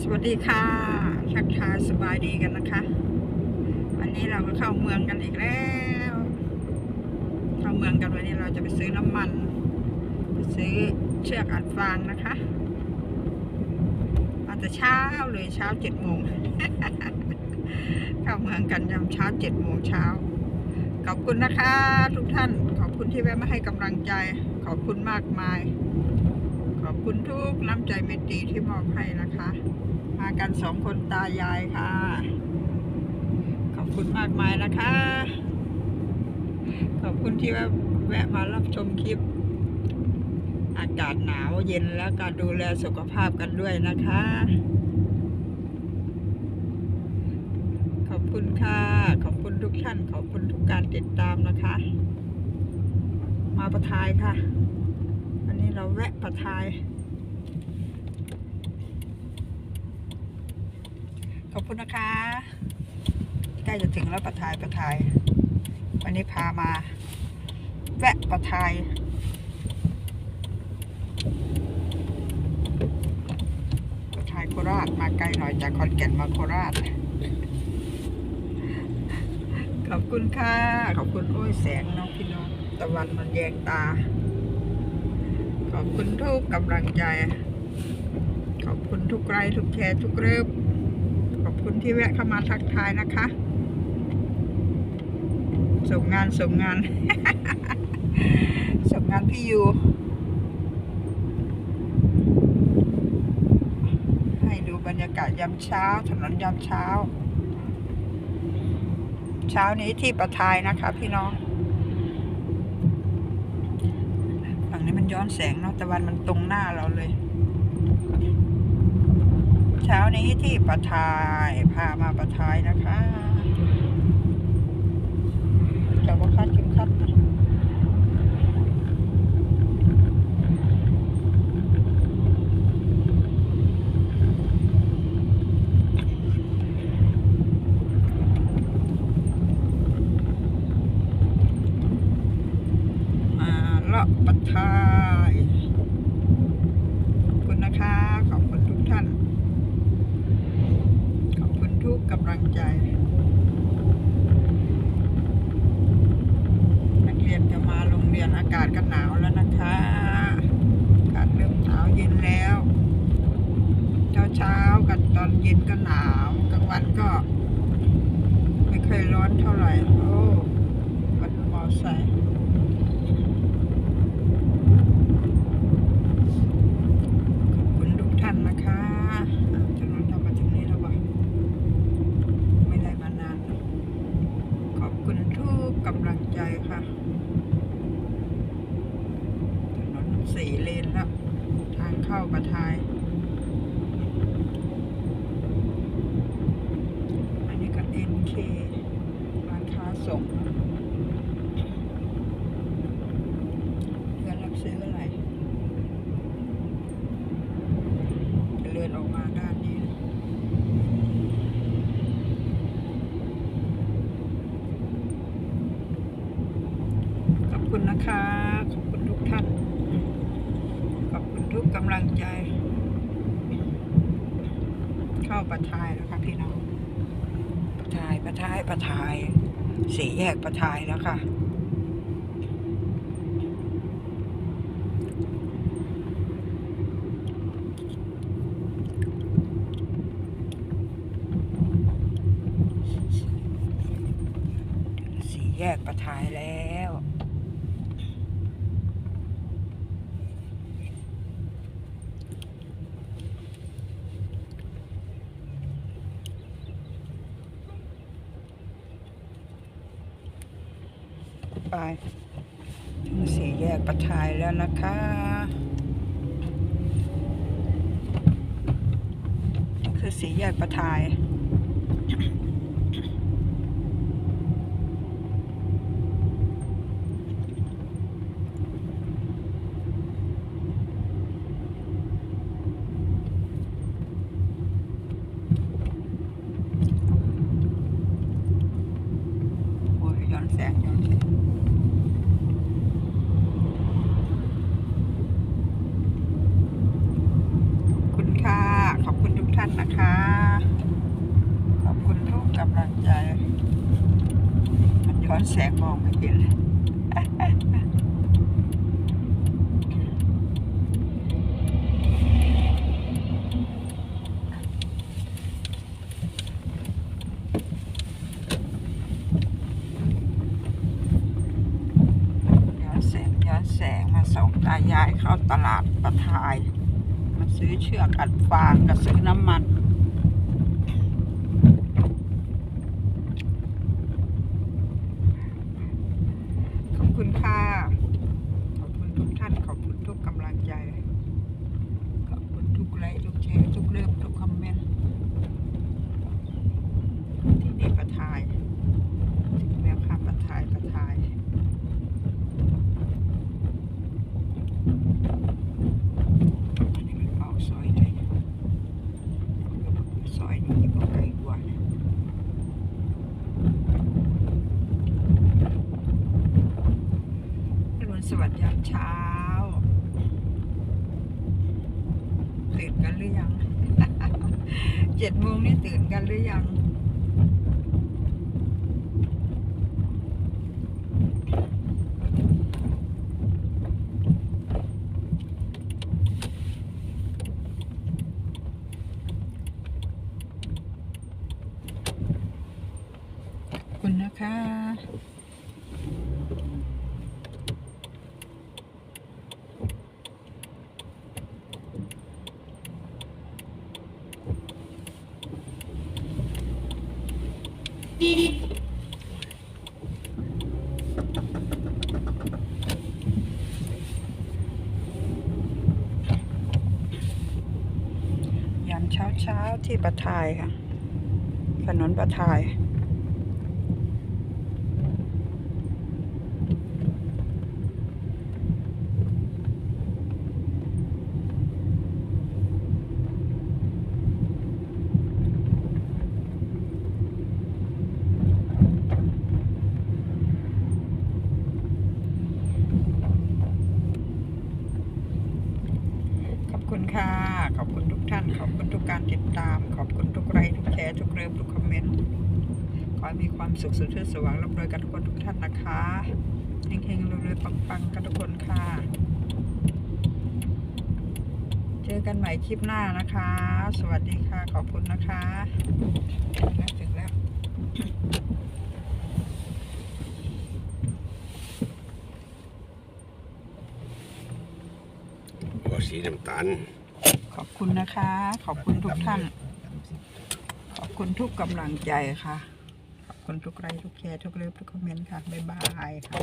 สวัสดีค่ะทักทายสบายดีกันนะคะ วันนี้เราก็เข้าเมืองกันอีกแล้ว เข้าเมืองกันวันนี้เราจะไปซื้อน้ำมัน ไปซื้อเชือกอัดฟางนะคะ มาแต่เช้าเลยเช้าเจ็ดโมงเข้าเมืองกันยามเช้าเจ็ดโมงเช้า ขอบคุณนะคะ ทุกท่าน ขอบคุณที่แวะมาให้กำลังใจ ขอบคุณมากมาย คุณทุกน้ำใจเมตตีที่มอบให้นะคะ มากันสองคนตายายค่ะ ขอบคุณมากมายนะคะ ขอบคุณที่แวะมารับชมคลิป อากาศหนาวเย็นแล้วก็ดูแลสุขภาพกันด้วยนะคะ ขอบคุณค่ะ ขอบคุณทุกท่าน ขอบคุณทุกการติดตามนะคะ มาประทายค่ะวันนี้เราแวะประทาย ขอบคุณนะคะใกล้จะถึงแล้วประทายประทาย วันนี้พามา แวะประทายประทายโคราชมาไกลหน่อยจากขอนแก่นมาโคราชขอบคุณค่ะ ขอบคุณโอ้ยแสงน้องพี่น้องตะวันมันแยงตา ขอบคุณทุกกำลังใจ ขอบคุณทุกไลค์ทุกแชร์ทุกเริ่ม คุณที่แวะเข้ามาทักทายนะคะ ส่งงานส่งงาน ส่งงานพี่ยูให้ดูบรรยากาศยามเช้า ถนนยามเช้า เช้านี้ที่ประทายนะคะ พี่น้องฝั่งนี้มันย้อนแสงเนาะตะวันมันตรงหน้าเราเลย เช้านี้ที่ประทาย พามาประทายนะคะจะว่าคัดกินคัดนะมาเลาะประทาย ขอบคุณนะคะ ขอบคุณทุกท่าน ขอบคุณทุ กำลังใจ นักเรียนจะมาโรงเรียนอากาศก็หนาวแล้วนะคะอากาศเริ่มหนาวเย็นแล้ว เช้าเช้าๆกับตอนเย็นก็หนาวกลางวันก็ ไม่ค่อยร้อนเท่าไหร่ โอ้บันมอไซค์ขอบคุณทุกท่านนะคะอะถนนทำมาถึงนี้แล้ววะไม่ได้มานานเนอะขอบคุณทุกกำลังใจค่ะ ถนนสี่เลนแล้ว ทางเข้าประทาย อันนี้ก็ NK ร้านค้าส่งพื่อนรับซื้ออะไร จะเลื่อนออกมาด้านนี้นะขอบ คุณนะคะ ขอบคุณทุกท่าน ขอบคุณทุกกำลังใจ เข้าประทายแล้วค่ะพี่น้อง ประทายประทายประทายสี่แยกประทายแล้วค่ะสีแยกประทายแล้ว ไปถึงสี่แยกประทายแล้วนะคะคือสี่แยกประทาย โอ้ยย้อนแสงย้อนแสง ขอบคุณค่ะ ขอบคุณทุกท่าน นะคะ ขอบคุณทุกกำลังใจ มัน ย้อนแสงมองไม่เห็นเลยย้อนแสงย้อนแสงมาส่งตายายเข้าตลาดประทาย มาซื้อเชือกอัดฟางกับซื้อน้ำมัน ขอบ คุณค่ะ ขอบคุณทุกท่าน ขอบคุณทุกกำลังใจ ขอบคุณทุกไลค์ทุกแชร์ทุกเริ่มทุกคอมเมนต์ ที่นี่ประทายถึงแล้วค่ะประทายประทาย อันนี้มันออกซอยไหนเนี่ยซอยนี้อยู่ไกลกว่าเนี่ยอรุณ สวัสดียามเช้าตื่นกันหรือยังเจ็ดโมงนี่ตื่นกันหรือยัง ขอบคุณนะคะ ยามเช้าเช้าๆ ที่ประทายค่ะ ถนนประทาย ขอบ ค่ะ ขอบคุณทุกท่าน ขอบคุณทุกการติดตาม ขอบคุณทุกไลค์ทุกแชร์ทุกเริ่มทุกคอมเมนต์ ขอให้มีความสุขสุขชื่นสว่างร่ำรวยกันทุกคนทุกท่านนะคะเฮงๆรวยๆปังๆกันทุกคนค่ะ เจอกันใหม่คลิปหน้านะคะ สวัสดีค่ะ ขอบคุณนะคะ ถึงแล้วถึงแล้ว สีน้ำตาล ขอบคุณนะคะ ขอบคุณทุกท่าน ขอบคุณทุกกำลังใจค่ะ ขอบคุณทุกไลค์ทุกแชร์ทุกเลิฟทุกคอมเมนต์ค่ะ บ๊ายบายค่ะ